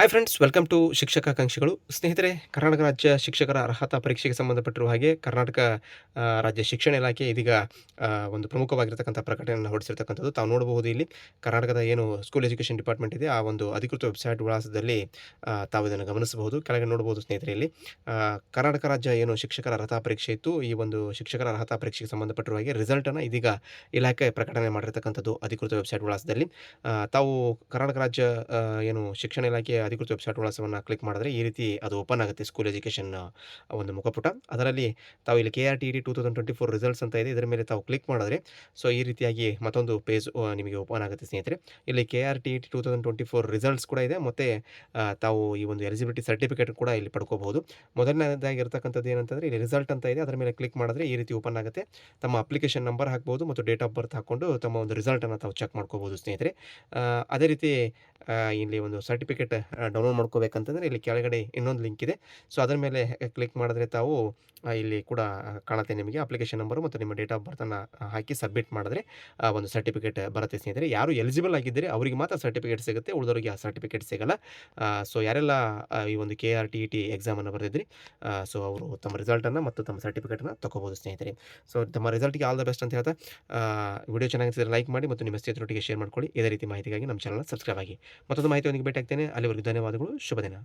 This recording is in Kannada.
ಹಾಯ್ ಫ್ರೆಂಡ್ಸ್ ವೆಲ್ಕಮ್ ಟು ಶಿಕ್ಷಕಾಕಾಂಕ್ಷಿಗಳು ಸ್ನೇಹಿತರೆ, ಕರ್ನಾಟಕ ರಾಜ್ಯ ಶಿಕ್ಷಕರ ಅರ್ಹತಾ ಪರೀಕ್ಷೆಗೆ ಸಂಬಂಧಪಟ್ಟಿರುವ ಹಾಗೆ ಕರ್ನಾಟಕ ರಾಜ್ಯ ಶಿಕ್ಷಣ ಇಲಾಖೆ ಇದೀಗ ಒಂದು ಪ್ರಮುಖವಾಗಿರ್ತಕ್ಕಂಥ ಪ್ರಕಟಣೆಯನ್ನು ಹೊರಡಿಸಿರ್ತಕ್ಕಂಥದ್ದು ತಾವು ನೋಡಬಹುದು ಇಲ್ಲಿ. ಕರ್ನಾಟಕದ ಏನು ಸ್ಕೂಲ್ ಎಜುಕೇಷನ್ ಡಿಪಾರ್ಟ್ಮೆಂಟ್ ಇದೆ, ಆ ಒಂದು ಅಧಿಕೃತ ವೆಬ್ಸೈಟ್ ವಿಳಾಸದಲ್ಲಿ ತಾವು ಇದನ್ನು ಗಮನಿಸಬಹುದು. ಕೆಳಗೆ ನೋಡಬಹುದು ಸ್ನೇಹಿತರೆ ಇಲ್ಲಿ. ಕರ್ನಾಟಕ ರಾಜ್ಯ ಏನು ಶಿಕ್ಷಕರ ಅರ್ಹತಾ ಪರೀಕ್ಷೆ ಇತ್ತು, ಈ ಒಂದು ಶಿಕ್ಷಕರ ಅರ್ಹತಾ ಪರೀಕ್ಷೆಗೆ ಸಂಬಂಧಪಟ್ಟಿರುವ ಹಾಗೆ ರಿಸಲ್ಟನ್ನು ಇದೀಗ ಇಲಾಖೆ ಪ್ರಕಟಣೆ ಮಾಡಿರ್ತಕ್ಕಂಥದ್ದು ಅಧಿಕೃತ ವೆಬ್ಸೈಟ್ ವಿಳಾಸದಲ್ಲಿ. ತಾವು ಕರ್ನಾಟಕ ರಾಜ್ಯ ಏನು ಶಿಕ್ಷಣ ಇಲಾಖೆಯ ಅಧಿಕೃತ ವೆಬ್ಸೈಟ್ ವಿಳಾಸವನ್ನು ಕ್ಲಿಕ್ ಮಾಡಿದ್ರೆ ಈ ರೀತಿ ಅದು ಓಪನ್ ಆಗುತ್ತೆ ಸ್ಕೂಲ್ ಎಜುಕೇಷನ್ ಒಂದು ಮುಖಪುಟ. ಅದರಲ್ಲಿ ತಾವು ಇಲ್ಲಿ K R T D two thousand twenty four results ಅಂತ ಇದೆ. ಇದರ ಮೇಲೆ ತಾವು ಕ್ಲಿಕ್ ಮಾಡಿದ್ರೆ ಸೊ, ಈ ರೀತಿಯಾಗಿ ಮತ್ತೊಂದು ಪೇಜ್ ನಿಮಗೆ ಓಪನ್ ಆಗುತ್ತೆ ಸ್ನೇಹಿತರೆ. ಇಲ್ಲಿ K R T T two thousand twenty four results ಕೂಡ ಇದೆ. ಮತ್ತು ತಾವು ಈ ಒಂದು ಎಲಿಜಿಬಿಲಿಟಿ ಸರ್ಟಿಫಿಕೇಟ್ ಕೂಡ ಇಲ್ಲಿ ಪಡ್ಕೋಬಹುದು. ಮೊದಲನೇದಾಗಿ ಇರತಕ್ಕಂಥದ್ದು ಏನಂತಂದರೆ, ಇಲ್ಲಿ ರಿಸಲ್ಟ್ ಅಂತ ಇದೆ. ಅದರ ಮೇಲೆ ಕ್ಲಿಕ್ ಮಾಡಿದ್ರೆ ಈ ರೀತಿ ಓಪನ್ ಆಗುತ್ತೆ. ತಮ್ಮ ಅಪ್ಲಿಕೇಶನ್ ನಂಬರ್ ಹಾಕ್ಬೋದು ಮತ್ತು ಡೇಟ್ ಆಫ್ ಬರ್ತ್ ಹಾಕ್ಕೊಂಡು ತಮ್ಮ ಒಂದು ರಿಸಲ್ಟನ್ನು ತಾವು ಚೆಕ್ ಮಾಡ್ಕೋಬೋದು ಸ್ನೇಹಿತರೆ. ಅದೇ ರೀತಿ ಇಲ್ಲಿ ಒಂದು ಸರ್ಟಿಫಿಕೇಟ್ ಡೌನ್ಲೋಡ್ ಮಾಡ್ಕೋಬೇಕಂತಂದರೆ ಇಲ್ಲಿ ಕೆಳಗಡೆ ಇನ್ನೊಂದು ಲಿಂಕ್ ಇದೆ. ಸೊ, ಅದರ ಮೇಲೆ ಕ್ಲಿಕ್ ಮಾಡಿದ್ರೆ ತಾವು ಇಲ್ಲಿ ಕೂಡ ಕಾಣುತ್ತೆ ನಿಮಗೆ ಅಪ್ಲಿಕೇಶನ್ ನಂಬರು ಮತ್ತು ನಿಮ್ಮ ಡೇಟ್ ಆಫ್ ಬರ್ತನ್ನು ಹಾಕಿ ಸಬ್ಮಿಟ್ ಮಾಡಿದ್ರೆ ಒಂದು ಸರ್ಟಿಫಿಕೇಟ್ ಬರುತ್ತೆ ಸ್ನೇಹಿತರೆ. ಯಾರು ಎಲಿಜಿಬಲ್ ಆಗಿದ್ದರೆ ಅವರಿಗೆ ಮಾತ್ರ ಸರ್ಟಿಫಿಕೇಟ್ ಸಿಗುತ್ತೆ, ಉಳಿದವರಿಗೆ ಆ ಸರ್ಟಿಫಿಕೇಟ್ ಸಿಗಲ್ಲ. ಸೊ, ಯಾರೆಲ್ಲ ಈ ಒಂದು ಕೆ ಆರ್ ಟಿ ಟಿ ಎಕ್ಸಾಮನ್ನು ಬರೆದಿದ್ರಿ ಸೊ, ಅವರು ತಮ್ಮ ರಿಸಲ್ಟನ್ನು ಮತ್ತು ತಮ್ಮ ಸರ್ಟಿಫಿಕೇಟನ್ನು ತೊಗೋಬೋದು ಸ್ನೇಹಿತರೆ. ಸೊ, ತಮ್ಮ ರಿಸಲ್ಟ್ಗೆ ಆಲ್ ದ ಬೆಸ್ಟ್ ಅಂತ ಹೇಳ್ತಾ ವಿಡಿಯೋ ಚೆನ್ನಾಗಿರ್ತದೆ ಲೈಕ್ ಮಾಡಿ ಮತ್ತು ನಿಮ್ಮ ಸ್ನೇಹಿತರೊಟ್ಟಿಗೆ ಶೇರ್ ಮಾಡ್ಕೊಳ್ಳಿ. ಇದೇ ರೀತಿ ಮಾಹಿತಿಗಾಗಿ ನಮ್ಮ ಚಾನಲ್ನ ಸಬ್ಸ್ಕ್ರೈಬ್ ಆಗಿ. ಮತ್ತೊಂದು ಮಾಹಿತಿಯೊಂದಿಗೆ ಭೇಟಿಯಾಗ್ತೇನೆ. ಅಲ್ಲಿವರೆಗೂ ಧನ್ಯವಾದಗಳು. ಶುಭ ದಿನ.